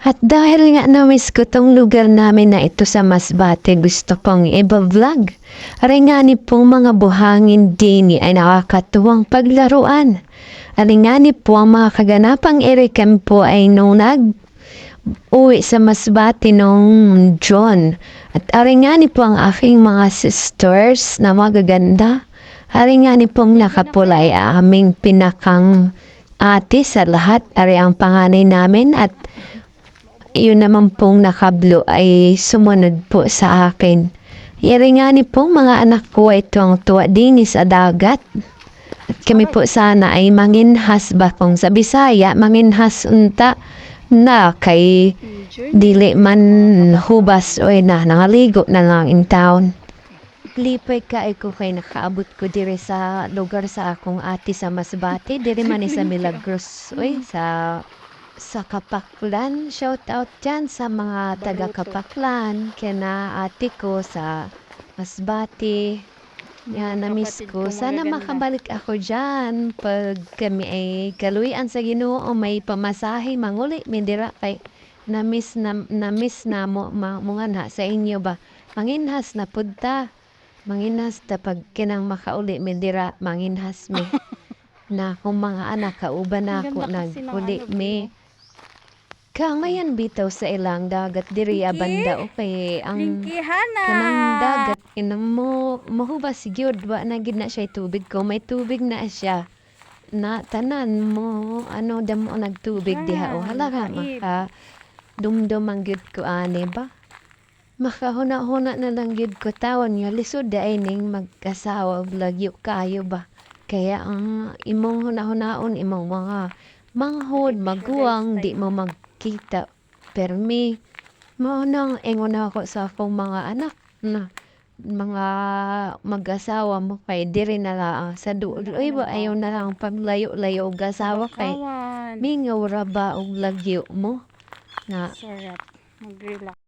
At dahil nga na-miss ko tong lugar namin na ito sa Masbate, gusto kong iba-vlog. Aray nga ni pong mga buhangin dini ay nakakatuwang paglaruan. Aray nga ni po ang mga kaganapang irikem po ay nung nag uwi sa Masbate nung John. At aray nga ni po ang aking mga sisters na magaganda. Aray nga ni pong nakapulay aming pinakang ate sa lahat. Aray ang panganay namin at yun naman pong nakablo ay sumunod po sa akin. Yari nga ni pong mga anak ko ay tuwang tuwa din sa dagat. At kami po sana ay manginhas ba kung sa Bisaya, manginhas unta na kay dili man hubas o na nangaligo na lang in town. Lipay ka ay ko kay nakaabot ko dire sa lugar sa akong ate sa Masbate, dire man sa Milagros, oy, sa sa Kapaklan. Shout out dyan sa mga taga Kapaklan, kina ate ko sa Masbate. Yan, na-miss ko. Sana makabalik ako dyan pag kami ay kaluyan sa ginoo o may pamasahe, manguli, mindira kay na-miss na, na-miss na mo, ma, mo nga na sa inyo ba. Manginhas na punta. Manginhas ta pag kinang makauli, mindira, manginhas mi. na kung mga anak, kauban na ako, kasi ng naguli ano, mi. Kangayan bitaw sa ilang dagat diri Linky. abanda o kay ang Linky Hana. kanang dagat. Inang mo mahubas gyud wa na gid na siya tubig. Ko may tubig na siya na tanan mo ano damo nagtubig diha. O Ah, hala ka maka dumdum ang gyud ko ani ba? Makahuna-huna na lang gyud ko tawon nga lisod da ning mag-asawa ug lagyo kayo ba? Kaya ang imong hunahunaon imong mga manghod maguwang di mo magkita permi mo nang ingon ako sa akong mga anak na mga mag-asawa mo kay diri na lang sa duoy ba ayaw na lang pamlayo-layo og asawa kay mingaw ra ba og lagyo mo na Sarap. Mag-relax.